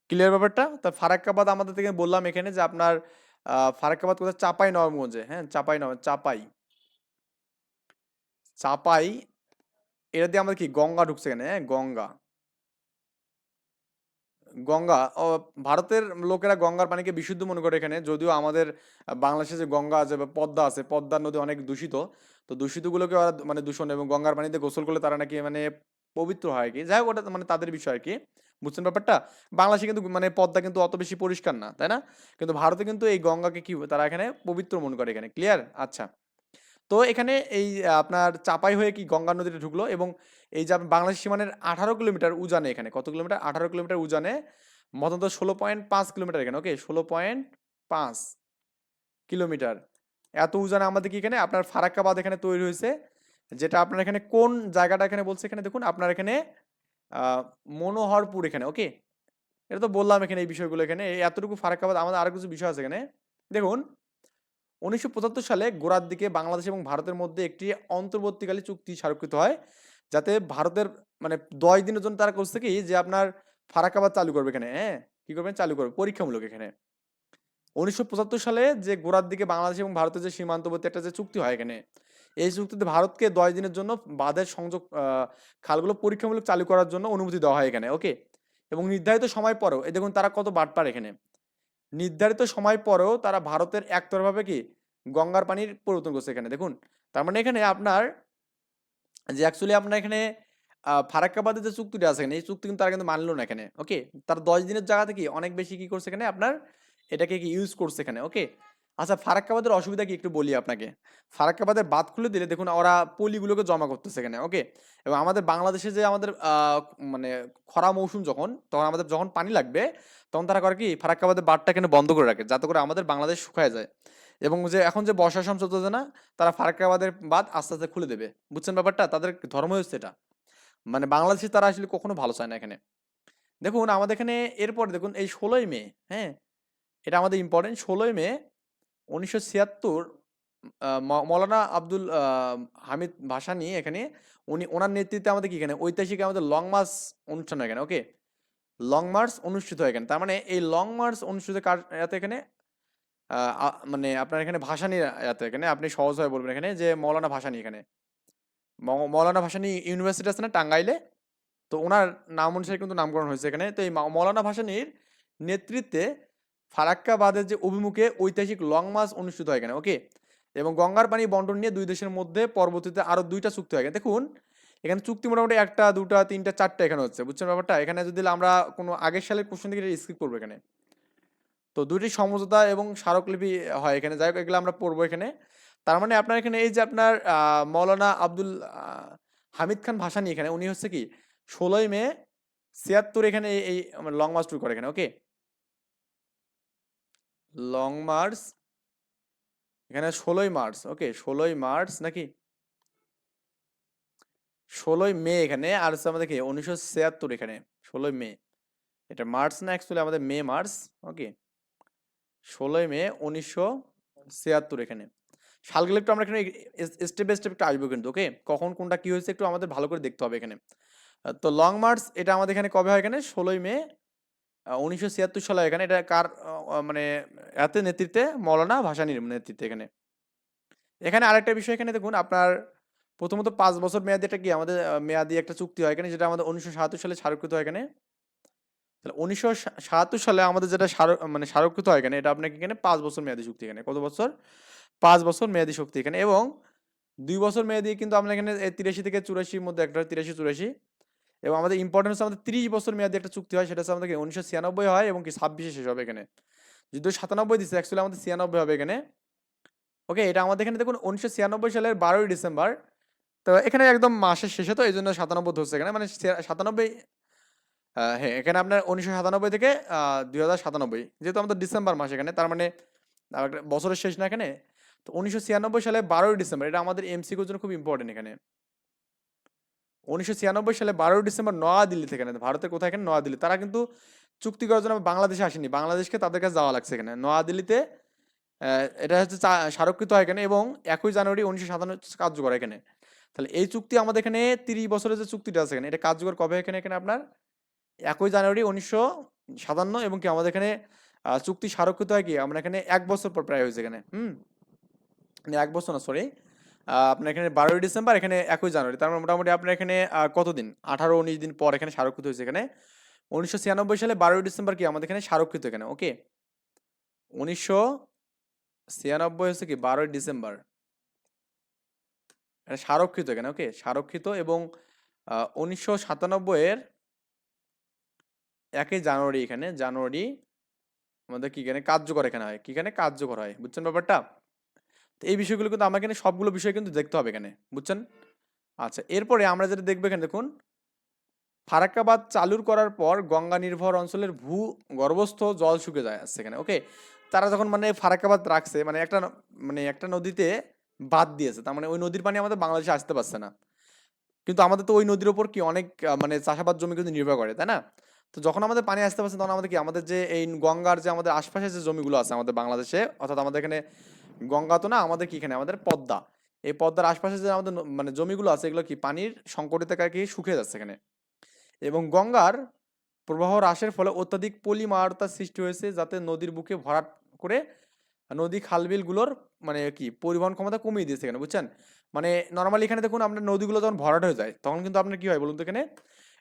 ক্লিয়ার ব্যাপারটা? তা ফারাক্কাবাদ আমাদের থেকে বললাম এখানে যে আপনার ফারাক্কাবাদ কোথায়? চাপাই নবাবগঞ্জে হ্যাঁ চাপাই নবাব চাপাই। চাপাই, এটা দিয়ে আমাদের কি? গঙ্গা ঢুকছে এখানে হ্যাঁ গঙ্গা। গঙ্গা ভারতের লোকেরা গঙ্গার পানিকে বিশুদ্ধ মনে করে এখানে। যদিও আমাদের বাংলাদেশে যে গঙ্গা আছে বা পদ্মা আছে পদ্মার নদী অনেক দূষিত। তো দূষিতগুলোকে ওরা মানে দূষণ এবং গঙ্গার পানিতে গোসল করলে তারা নাকি মানে পবিত্র হয় কি যাই হোক, ওটা মানে তাদের বিষয় আর কি বুঝছেন ব্যাপারটা? বাংলাদেশে কিন্তু মানে পদ্মা কিন্তু অত বেশি পরিষ্কার না, তাই না? কিন্তু ভারতে কিন্তু এই গঙ্গাকে কি, তারা এখানে পবিত্র মনে করে এখানে। ক্লিয়ার? আচ্ছা। তো এখানে এই আপনার চাপাই হয়ে কি গঙ্গা নদীতে ঢুকলো এবং এই যে বাংলাদেশ সীমানের আঠারো কিলোমিটার উজানে এখানে, কত কিলোমিটার? আঠারো কিলোমিটার উজানে মতন তো ষোলো পয়েন্ট পাঁচ কিলোমিটার এখানে ওকে ষোলো পয়েন্ট পাঁচ কিলোমিটার। এত উজানে আমাদের কি এখানে? আপনার ফারাক্কাবাদ এখানে তৈরি হয়েছে, যেটা আপনার এখানে কোন জায়গাটা এখানে বলছে এখানে দেখুন, আপনার এখানে মনোহরপুর এখানে ওকে এটা তো বললাম এখানে এই বিষয়গুলো এখানে, এতটুকু ফারাক্কাবাদ, আমাদের আরও কিছু বিষয় আছে এখানে। দেখুন উনিশশো পঁচাত্তর সালে গোড়ার দিকে বাংলাদেশ এবং ভারতের মধ্যে একটি অন্তর্বর্তীকালী চুক্তি স্মারকৃত হয়, যাতে ভারতের মানে দশ দিনের জন্য তারা করছে কি যে আপনার ফারাক্কাবাদ চালু করবে এখানে হ্যাঁ? কি করবেন চালু করবে, পরীক্ষামূলক এখানে। উনিশশো পঁচাত্তর সালে যে গোড়ার দিকে বাংলাদেশ এবং ভারতের যে সীমান্তবর্তী একটা যে চুক্তি হয় এখানে, এই চুক্তিতে ভারতকে দশ দিনের জন্য বাঁধের সংযোগ খালগুলো পরীক্ষামূলক চালু করার জন্য অনুমতি দেওয়া হয় এখানে, ওকে? এবং নির্ধারিত সময় পরেও, এই দেখুন তারা কত বাটপার এখানে। নির্ধারিত সময় পরেও তারা ভারতের একতরভাবে কি গঙ্গার পানির পরিবর্তন করছে এখানে। দেখুন, তার মানে এখানে আপনার যে অ্যাকচুয়ালি আপনার এখানে ফারাক্কাবাদের যে চুক্তিটা আছে এখানে, এই চুক্তি কিন্তু তারা কিন্তু মানলো না এখানে ওকে তার দশ দিনের জায়গাতে কি অনেক বেশি কি করছে এখানে, আপনার এটাকে কি ইউজ করছে এখানে ওকে আচ্ছা ফারাক্কাবাদের অসুবিধা কি একটু বলি আপনাকে? ফারাক্কাবাদের বাদ খুলে দিলে দেখুন ওরা পলিগুলোকে জমা করতেছে এখানে ওকে এবং আমাদের বাংলাদেশে যে আমাদের মানে খরা মৌসুম যখন, তখন আমাদের যখন পানি লাগবে, তখন তারা করে কি ফারাক্কাবাদের বাদটা এখানে বন্ধ করে রাখে, যাতে করে আমাদের বাংলাদেশ শুকায় যায়। এবং যে এখন যে বর্ষা সময় চলতেছে না, তারা ফারাক্কাবাদের বাদ আস্তে আস্তে খুলে দেবে। বুঝছেন ব্যাপারটা? তাদের ধর্ম হচ্ছে এটা। মানে বাংলাদেশে তারা আসলে কখনো ভালো চায় না এখানে। দেখুন আমাদের এখানে এরপর দেখুন এই ষোলোই মে হ্যাঁ? এটা আমাদের ইম্পর্টেন্ট ষোলোই মে উনিশশো ছিয়াত্তর মৌলানা আব্দুল হামিদ ভাসানী এখানে, উনি ওনার নেতৃত্বে আমাদের কি এখানে? ঐতিহাসিক আমাদের লং মার্চ অনুষ্ঠান হয় এখানে ওকে লং মার্চ অনুষ্ঠিত হয় এখানে। তার মানে এই লং মার্চ অনুষ্ঠিত কার, এতে এখানে মানে আপনার এখানে ভাসানি এতে এখানে, আপনি সহজভাবে বলবেন এখানে যে মৌলানা ভাসানী এখানে। মৌলানা ভাসানী ইউনিভার্সিটি আছে না টাঙ্গাইলে? তো ওনার নাম অনুসারে কিন্তু নামকরণ হয়েছে এখানে। তো এই মৌলানা ভাসানীর নেতৃত্বে ফারাক্কা বাঁধের যে অভিমুখে ঐতিহাসিক লং মার্চ অনুষ্ঠিত হয় এখানে ওকে এবং গঙ্গার পানি বন্টন নিয়ে দুই দেশের মধ্যে পরবর্তীতে আরও দুইটা চুক্তি হয়। দেখুন, এখানে চুক্তি মোটামুটি একটা, দুটা, তিনটা, চারটা এখানে হচ্ছে, বুঝছেন ব্যাপারটা? এখানে যদি আমরা কোনো আগের সালের কোশ্চেন থেকে স্কিপ করব এখানে। তো দুটি সমঝোতা এবং স্মারকলিপি হয় এখানে, যাই হোক, এগুলো আমরা পড়ব এখানে। তার মানে আপনার এখানে এই যে আপনার মৌলানা আব্দুল হামিদ খান ভাসানী এখানে, উনি হচ্ছে কি, ষোলোই মে ছিয়াত্তর এখানে এই- লং মার্চ ট্যুর করে এখানে ওকে লং মার্চ? এখানে ষোলোই মার্চ, ওকে, ষোলোই মার্চ নাকি? ষোলোই মে এখানে, আর হচ্ছে আমাদের কি, উনিশশো ছিয়াত্তর এখানে, ষোলোই মে। এটা মার্চ না অ্যাকচুয়ালি আমাদের মে মার্চ? ওকে, ষোলোই মে উনিশশো ছিয়াত্তর এখানে। সালগুলো একটু আমরা এখানে স্টেপ বাই স্টেপ একটু আসব কিন্তু, ওকে? কখন কোনটা কী হয়েছে একটু আমাদের ভালো করে দেখতে হবে এখানে। তো লং মার্চ এটা আমাদের এখানে কবে হয় এখানে? ষোলোই মে উনিশশো ছিয়াত্তর সালে এখানে। এটা কার মানে এতে নেতৃত্বে মৌলানা ভাসানির নেতৃত্বে এখানে। এখানে আরেকটা বিষয় এখানে দেখুন, আপনার প্রথমত পাঁচ বছর মেয়াদি একটা কি? আমাদের মেয়াদি একটা চুক্তি হয় এখানে, যেটা আমাদের উনিশশো সাতাত্তর সালে স্মারকৃত হয় এখানে। তাহলে উনিশশো সাতাত্তর সালে আমাদের যেটা মানে স্মারকৃত হয় এখানে, এটা আপনাকে এখানে পাঁচ বছর মেয়াদি চুক্তি এখানে, কত বছর? পাঁচ বছর মেয়াদি শক্তি এখানে এবং দুই বছর মেয়াদি কিন্তু আমরা এখানে তিরাশি থেকে চুরাশির মধ্যে একটা, তিরাশি, চুরাশি। এবং আমাদের ইম্পর্টেন্ট হচ্ছে আমাদের তিরিশ বছর মেয়াদি একটা চুক্তি হয়, সেটা হচ্ছে আমাদের উনিশশো ছিয়ানব্বই হয় এবং কি? ছাব্বিশে শেষ হবে এখানে। যদিও সাতানব্বই দিচ্ছে অ্যাকচুয়ালি আমাদের ছিয়ানব্বই হবে এখানে। ওকে এটা আমাদের এখানে দেখুন, উনিশশো ছিয়ানব্বই সালের বারোই ডিসেম্বর। তো এখানে একদম মাসের শেষে তো এই জন্য সাতানব্বই ধরছে এখানে মানে সাতানব্বই হ্যাঁ এখানে আপনার উনিশশো সাতানব্বই থেকে দুই হাজার সাতানব্বই, যেহেতু আমাদের ডিসেম্বর মাস এখানে, তার মানে বছরের শেষ না এখানে। তো উনিশশো ছিয়ানব্বই সালে বারোই ডিসেম্বর, এটা আমাদের এমসিকিউর জন্য খুব ইম্পর্টেন্ট এখানে। উনিশশো ছিয়ানব্বই সালে বারোই ডিসেম্বর নয়াদিল্লি থেকে ভারতের কোথায় এখানে? নয়াদিল্লি। তারা কিন্তু চুক্তি করার জন্য বাংলাদেশে আসেনি। বাংলাদেশকে তাদের কাছে যাওয়া লাগছে এখানে। নয়াদিল্লিতে এটা হচ্ছে স্মারকৃত হয় এখানে এবং একই জানুয়ারি উনিশশো সাতান্ন কার্যকর এখানে। তাহলে এই চুক্তি আমাদের এখানে তিরিশ বছরের যে চুক্তিটা আছে এখানে, এটা কার্যকর কবে এখানে এখানে আপনার একই জানুয়ারি উনিশশো সাতান্ন এবং কি আমাদের এখানে চুক্তি স্মারকৃত হয় কি? আমরা এখানে এক বছর পর প্রায় হয়েছে এখানে। হুম? এক বছর না সরি আপনার এখানে বারোই ডিসেম্বর, এখানে একই জানুয়ারি। তার মানে মোটামুটি আপনার এখানে কতদিন? আঠারো, উনিশ দিন পর এখানে স্মারকৃত হয়েছে এখানে। উনিশশো ছিয়ানব্বই সালে বারোই ডিসেম্বর কি? আমাদের এখানে স্মারকৃত এখানে ওকে উনিশশো ছিয়ানব্বই হচ্ছে কি? বারোই ডিসেম্বর। এটা স্মারকৃত এখানে ওকে স্মারকৃত এবং উনিশশো সাতানব্বই এর একই জানুয়ারি এখানে, জানুয়ারি আমাদের কি এখানে কার্যকর এখানে হয়, কি এখানে কার্যকর হয়, বুঝছেন ব্যাপারটা? তো এই বিষয়গুলো কিন্তু আমাকে সবগুলো বিষয় কিন্তু দেখতে হবে এখানে, বুঝছেন? আচ্ছা এরপরে আমরা যেটা দেখব এখানে দেখুন ফারাক্কাবাদ চালুর করার পর গঙ্গা নির্ভর অঞ্চলের ভূ গর্ভস্থ জল শুকে যায় আসছে এখানে ওকে তারা যখন মানে ফারাক্কাবাদ রাখছে মানে একটা মানে একটা নদীতে বাদ দিয়েছে, তার মানে ওই নদীর পানি আমাদের বাংলাদেশে আসতে পারছে না। কিন্তু আমাদের তো ওই নদীর ওপর কি অনেক মানে চাষাবাদ জমি কিন্তু নির্ভর করে, তাই না? তো যখন আমাদের পানি আসতে পারছে, তখন আমাদের কি, আমাদের যে এই গঙ্গার যে আমাদের আশপাশে যে জমিগুলো আছে আমাদের বাংলাদেশে, অর্থাৎ আমাদের এখানে গঙ্গা তো না, আমাদের কি এখানে, আমাদের পদ্মা। এই পদ্মার আশপাশে যে আমাদের মানে জমিগুলো আছে, এগুলো কি পানির সংকটে থেকে কি শুকিয়ে যাচ্ছে এখানে। এবং গঙ্গার প্রবাহ হ্রাসের ফলে অত্যাধিক পলিমারতার সৃষ্টি হয়েছে যাতে নদীর বুকে ভরাট করে নদী খালবিলগুলোর মানে কি পরিবহন ক্ষমতা কমিয়ে দিয়েছে এখানে, বুঝছেন? মানে নর্মালি এখানে দেখুন আপনার নদীগুলো যখন ভরাট হয়ে যায়, তখন কিন্তু আপনার কী হয় বলুন তো এখানে?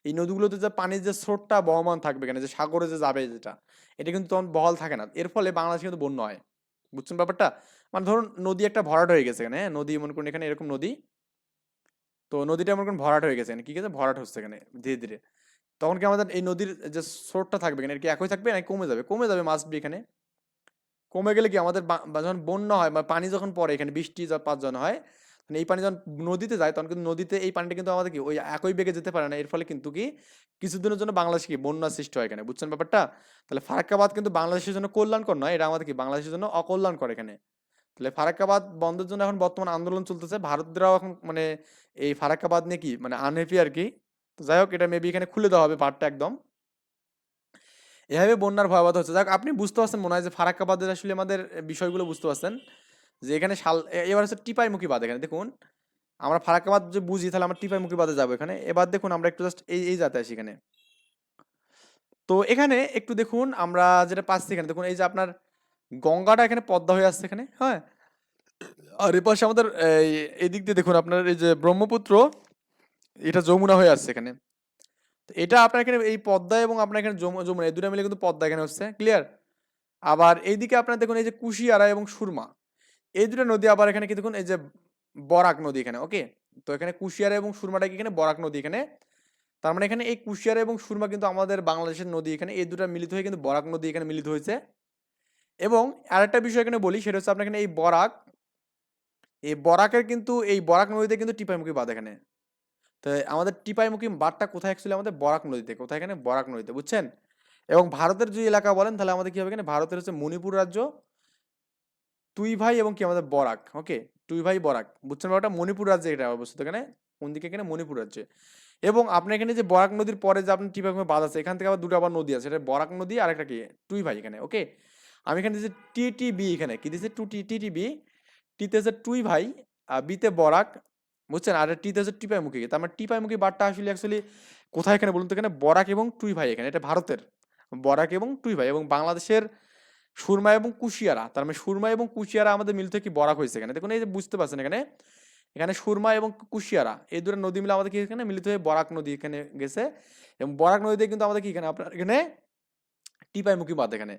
এই নদীগুলোতে যে পানির যে স্রোতটা বহমান থাকবে এখানে, যে সাগরে যে যাবে যেটা, এটা কিন্তু তখন বহাল থাকে না। এর ফলে বাংলাদেশ কিন্তু বন্যা হয়, বুঝছেন ব্যাপারটা? মানে ধরুন নদী একটা ভরাট হয়ে গেছে এখানে হ্যাঁ? নদী মনে করুন এখানে এরকম নদী তো নদীটা মনে করুন ভরাট হয়ে গেছে কি গেছে? ভরাট হচ্ছে এখানে, ধীরে ধীরে। তখন কি আমাদের এই নদীর যে স্রোতটা থাকবে এখানে, কি একই থাকবে নাকি কমে যাবে? কমে যাবে বি এখানে। কমে গেলে কি আমাদের যখন বন্যা হয় বা পানি যখন পড়ে, এখানে বৃষ্টি যা পাঁচ জন হয় মানে এই পানি যখন নদীতে যায়, তখন কিন্তু নদীতে এই পানিটা কিন্তু আমাদের কি ওই একই বেগে যেতে পারে না। এর ফলে কিন্তু কি কিছুদিনের জন্য বাংলাদেশে কি বন্যা সৃষ্টি হয় এখানে, বুঝছেন ব্যাপারটা? তাহলে ফারাক্কাবাদ কিন্তু বাংলাদেশের জন্য কল্যাণকর নয়, এটা আমাদের কি বাংলাদেশের জন্য অকল্যাণকর এখানে। তাহলে ফারাক্কাবাদ বন্ধের জন্য এখন বর্তমান আন্দোলন চলতেছে। ভারতরাও এখন মানে এই ফারাক্কাবাদ নিয়ে কি মানে আনহ্যাপি আর কি। তো যাই হোক, এটা মেবি এখানে খুলে দেওয়া হবে পার্টটা একদম। এভাবে বন্যার ভয়াবহতা হচ্ছে। যাক, আপনি বুঝতে পারছেন মনে হয় যে ফারাক্কাবাদের আসলে আমাদের বিষয়গুলো বুঝতে পারছেন। যে এখানে শাল এবার হচ্ছে টিপাইমুখী বাঁধ এখানে, দেখুন। আমরা ফারাক্কাবাদ যে বুঝি, তাহলে আমরা টিপাইমুখী বাদে যাব এখানে। এবার দেখুন, আমরা একটু জাস্ট এই এই যাতে আসি এখানে। তো এখানে একটু দেখুন, আমরা যেটা পাচ্ছি এখানে, দেখুন, এই যে আপনার গঙ্গাটা এখানে পদ্মা হয়ে আসছে এখানে হ্যাঁ। আর এ পাশে আমাদের এদিক দিয়ে দেখুন আপনার, এই যে ব্রহ্মপুত্র, এটা যমুনা হয়ে আসছে এখানে। তো এটা আপনার এখানে, এই পদ্মা এবং আপনার এখানে যমু- যমুনা, এই দুটো মিলে কিন্তু পদ্মা এখানে হচ্ছে ক্লিয়ার আবার এইদিকে আপনার দেখুন, এই যে কুশিয়ারা এবং সুরমা, এই দুটো নদী আবার এখানে কি দেখুন, এই যে বরাক নদী এখানে ওকে তো এখানে কুশিয়ারা এবং সুরমাটা কি এখানে, বরাক নদী এখানে। তার মানে এখানে এই কুশিয়ারা এবং সুরমা কিন্তু আমাদের বাংলাদেশের নদী এখানে, এই দুটো মিলিত হয়ে কিন্তু বরাক নদী এখানে মিলিত হয়েছে। এবং আরেকটা বিষয় এখানে বলি, সেটা হচ্ছে আপনার এখানে এই বরাক, এই বরাকের কিন্তু, এই বরাক নদীতে কিন্তু টিপাইমুখী বাঁধ এখানে। তো আমাদের টিপাইমুখী বাঁধটা কোথায় অ্যাকচুয়ালি আমাদের বরাক নদীতে, কোথায় এখানে? বরাক নদীতে, বুঝছেন? এবং ভারতের যদি এলাকা বলেন, তাহলে আমাদের কী হবে এখানে? ভারতের হচ্ছে মণিপুর রাজ্য তুই ভাই এবং কি আমাদের বরাক ওকে তুই ভাই বরাক, বুঝছেন ব্যাপারটা? মণিপুর রাজ্যে এটা অবস্থিত এখানে, কোন দিকে এখানে? মণিপুর রাজ্যে। এবং আপনার এখানে যে বরাক নদীর পরে যে আপনার টিপাইমুখী বাঁধ আছে, এখান থেকে আবার দুটো আবার নদী আছে, এটা বরাক নদী আর একটা কি? তুই ভাই এখানে ওকে আমি এখানে দিয়েছি টিটিবি এখানে। কি দিয়েছি? টু টি টিটিবি টিতে হচ্ছে টুই ভাই, আর বিতে বরাক। বুঝছেন? আর টিতে হচ্ছে টিপাইমুখী তার মানে টিপাইমুখী বারটা আসলে অ্যাকচুয়ালি কোথায় এখানে বলুন তো? এখানে বরাক এবং টুই ভাই এখানে। এটা ভারতের। বরাক এবং টুই ভাই এবং বাংলাদেশের সুরমা এবং কুশিয়ারা। তার মানে সুরমা এবং কুশিয়ারা আমাদের মিলতে কি বরাক হয়েছে এখানে। দেখুন, এই যে বুঝতে পারছেন এখানে? এখানে সুরমা এবং কুশিয়ারা। এই দুটো নদী মিলে আমাদের কি এখানে? মিলিত হয়ে বরাক নদী এখানে গেছে। এবং বরাক নদীতে কিন্তু আমাদের কি এখানে? আপনার এখানে টিপাইমুখী বাঁধ এখানে।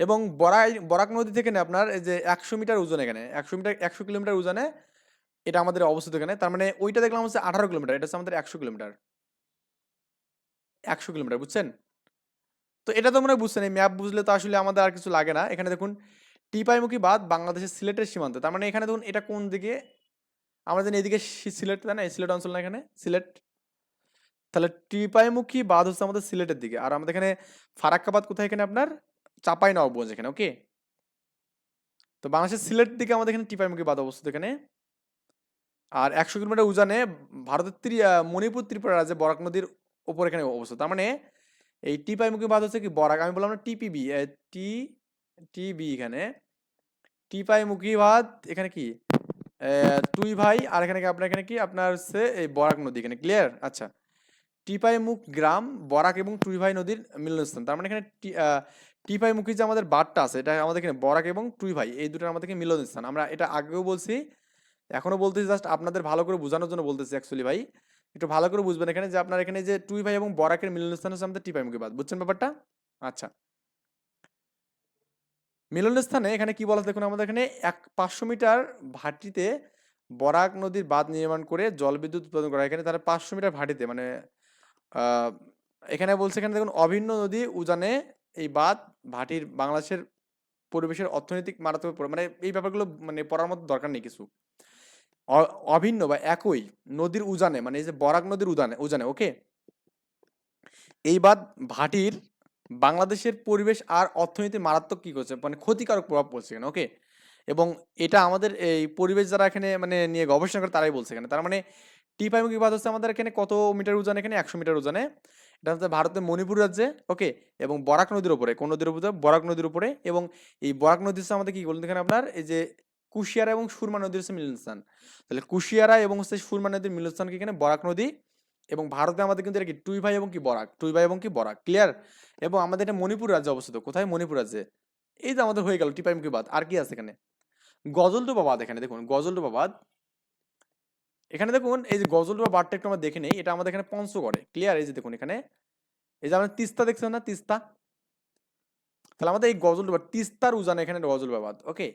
এবং বরাই, বরাক নদী থেকে না আপনার যে একশো মিটার ওজন এখানে, একশো মিটার, একশো কিলোমিটার ওজনে এটা আমাদের অবস্থিত এখানে, তার মানে ওইটা দেখলাম হচ্ছে আঠারো কিলোমিটার, এটা হচ্ছে আমাদের একশো কিলোমিটার। একশো কিলোমিটার, বুঝছেন? তো এটা তো মনে হয় বুঝছেন, এই ম্যাপ বুঝলে তো আসলে আমাদের আর কিছু লাগে না। এখানে দেখুন, টিপাইমুখী বাঁধ বাংলাদেশের সিলেটের সীমান্ত, তার মানে এখানে দেখুন এটা কোন দিকে? আমরা জানি এদিকে সিলেট, তাই না? সিলেট অঞ্চল না এখানে? সিলেট। তাহলে টিপাইমুখী বাঁধ হচ্ছে আমাদের সিলেটের দিকে, আর আমাদের এখানে ফারাক্কাবাদ কোথায় এখানে আপনার? চাপাই নবাবগঞ্জ এখানে ওকে তো বাংলাদেশের সিলেট দিকে আমাদের এখানে টিপাইমুখী বাঁধ অবস্থিত এখানে। আর একশো কিলোমিটার উজানে ভারতের ত্রি মণিপুর ত্রিপুরা রাজ্যে বরাক নদীর ওপর এখানে অবস্থিত। তার মানে এই টিপাইমুখী বাঁধ হচ্ছে কি বরাক? আমি বললাম না টিপিবি টি, টিবি এখানে। টিপাইমুখী বাঁধ এখানে কি? টুই ভাই আর এখানে কি আপনার এখানে কি? আপনার হচ্ছে এই বরাক নদী এখানে ক্লিয়ার আচ্ছা। টিপাইমুখ গ্রাম, বরাক এবং টুইভাই নদীর মিলনস্থান তার মানে এখানে টি- আহ, মুখী যে আমাদের বাঁধটা আছে এটা আমাদের এখানে বরাক এবং টুই ভাই এই দুটোর আমাদের মিলন স্থান। আমরা এটা আগেও বলছি এখনও বলতেছি জাস্ট আপনাদের ভালো করে বোঝানোর জন্য বলতেছি অ্যাকচুয়ালি ভাই। একটু ভালো করে বুঝবেন এখানে যে আপনার এখানে যে টুই ভাই এবং বরাকের মিলনস্থান হচ্ছে আমাদের টিপাইমুখী বাঁধ বুঝছেন ব্যাপারটা? আচ্ছা। মিলনস্থানে এখানে কি বলা দেখুন আমাদের এখানে এক পাঁচশো মিটার ভাটিতে বরাক নদীর বাঁধ নির্মাণ করে জলবিদ্যুৎ উৎপাদন করা। এখানে তারা পাঁচশো মিটার ভাটিতে মানে এখানে বলছে এখানে দেখুন অভিন্ন নদী উজানে এই বাঁধ ভাটির বাংলাদেশের পরিবেশের অর্থনৈতিক মারাত্মক মানে এই ব্যাপারগুলো মানে পড়ার মতো দরকার নেই কিছু। অভিন্ন বা একই নদীর উজানে মানে এই যে বরাক নদীর উজানে উজানে ওকে এই বাদ ভাটির বাংলাদেশের পরিবেশ আর অর্থনীতি মারাত্মক কি করছে? মানে ক্ষতিকারক প্রভাব পড়ছে এখানে ওকে এবং এটা আমাদের এই পরিবেশ যারা এখানে মানে নিয়ে গবেষণা করে, তারাই বলছে এখানে। তার মানে টি পাইমুখী বাঁধ হচ্ছে আমাদের এখানে কত মিটার উজানে এখানে? একশো মিটার উজানে। এটা হচ্ছে ভারতের মণিপুর রাজ্যে ওকে এবং বরাক নদীর উপরে, কোন নদীর উপরে? বরাক নদীর উপরে। এবং এই বরাক নদী হচ্ছে আমাদের কি? বলুন এখানে আপনার, এই যে কুশিয়ারা এবং সুরমা নদীর হচ্ছে মিলনস্থান তাহলে কুশিয়ারা এবং হচ্ছে সুরমা নদীর মিলনস্থান কি এখানে? বরাক নদী। এবং ভারতে আমাদের কিন্তু এটা কি? টুই ভাই এবং কি বরাক? টুই ভাই এবং কি বরাক? ক্লিয়ার এবং আমাদের এটা মণিপুর রাজ্যে অবস্থিত। কোথায়? মণিপুর রাজ্যে। এই যে আমাদের হয়ে গেল টিপাইমুখী বাঁধ আর কি আছে এখানে? গজলডোবা বাঁধ এখানে, দেখুন। গজলডোবা বাঁধ এখানে দেখুন এই যে গজলডোবা বারটা একটু আমরা দেখে নেই এটা আমাদের এখানে পঞ্চগড়ে ক্লিয়ার এই যে দেখুন এখানে। এই যে আমরা তিস্তা দেখছেন না? তিস্তা? তাহলে আমাদের এই গজলডোবা তিস্তার উজানে এখানে গজলডোবা বাঁধ ওকে?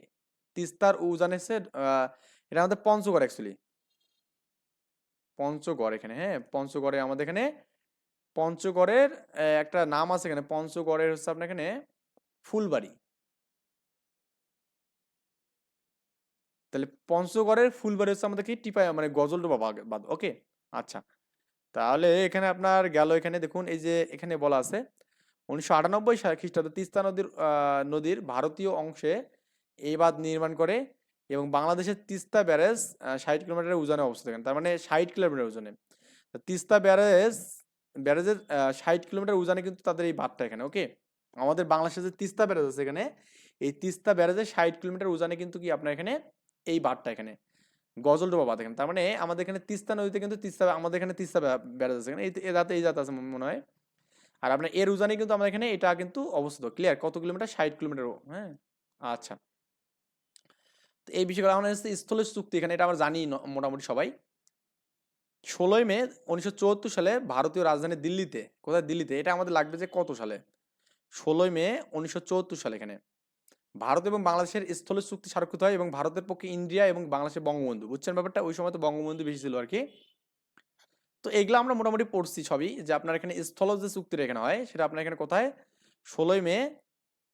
তিস্তার উজানে আহ, এটা আমাদের পঞ্চগড় অ্যাকচুয়ালি পঞ্চগড় এখানে হ্যাঁ? পঞ্চগড়ে আমাদের এখানে পঞ্চগড়ের একটা নাম আছে এখানে। পঞ্চগড়ের হচ্ছে আপনার এখানে ফুলবাড়ি। তাহলে পঞ্চগড়ের ফুলবাড়ি হচ্ছে আমাদের কি টিপাই মানে গজলডোবা বাঁধ ওকে আচ্ছা। তাহলে এখানে আপনার গেল এখানে, দেখুন, এই যে এখানে বলা আছে, উনিশশো আটানব্বই সালে খ্রিস্টাব্দে তিস্তা নদীর নদীর ভারতীয় অংশে এই বাঁধ নির্মাণ করে এবং বাংলাদেশের তিস্তা ব্যারেজ ষাট কিলোমিটারের উজানে অবস্থিত এখানে। তার মানে ষাট কিলোমিটার উজানে। তিস্তা ব্যারেজ, ব্যারেজের ষাট কিলোমিটার উজানে কিন্তু তাদের এই বাঁধটা এখানে ওকে আমাদের বাংলাদেশের যে তিস্তা ব্যারেজ আছে এখানে, এই তিস্তা ব্যারেজের ষাট কিলোমিটার উজানে কিন্তু কি আপনার এখানে এই বাঁধটা এখানে। গজলডোবা বাঁধ এখানে। তার মানে আমাদের এখানে তিস্তা নদীতে কিন্তু তিস্তা, আমাদের এখানে তিস্তা ব্যারেজ আছে এখানে এই জাতে এই জাত আছে মনে হয়। আর আপনার এর উজানে কিন্তু আমাদের এখানে এটা কিন্তু অবস্থিত। ক্লিয়ার কত কিলোমিটার? ষাট কিলোমিটার হ্যাঁ? আচ্ছা। তো এই বিষয়গুলো আমাদের হচ্ছে স্থলের চুক্তি এখানে, এটা আমরা জানি মোটামুটি সবাই। ষোলোই মে উনিশশো চুয়াত্তর সালে ভারতীয় রাজধানী দিল্লিতে, কোথায়? দিল্লিতে। এটা আমাদের লাগবে যে কত সালে? ষোলোই মে উনিশশো চুয়াত্তর সালে এখানে। ভারত এবং বাংলাদেশের স্থলের চুক্তি স্বাক্ষরিত হয় এবং ভারতের পক্ষে ইন্ডিয়া এবং বাংলাদেশের বঙ্গবন্ধু, বুঝছেন ব্যাপারটা? ওই সময় তো বঙ্গবন্ধু বেশি ছিল আর কি তো এগুলো আমরা মোটামুটি পড়ছি ছবি যে আপনার এখানে স্থল যে চুক্তির এখানে হয়, সেটা আপনার এখানে কোথায়? ষোলোই মে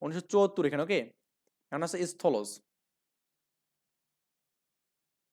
উনিশশো চুয়াত্তর এখানে ওকে এখন আছে স্থলজ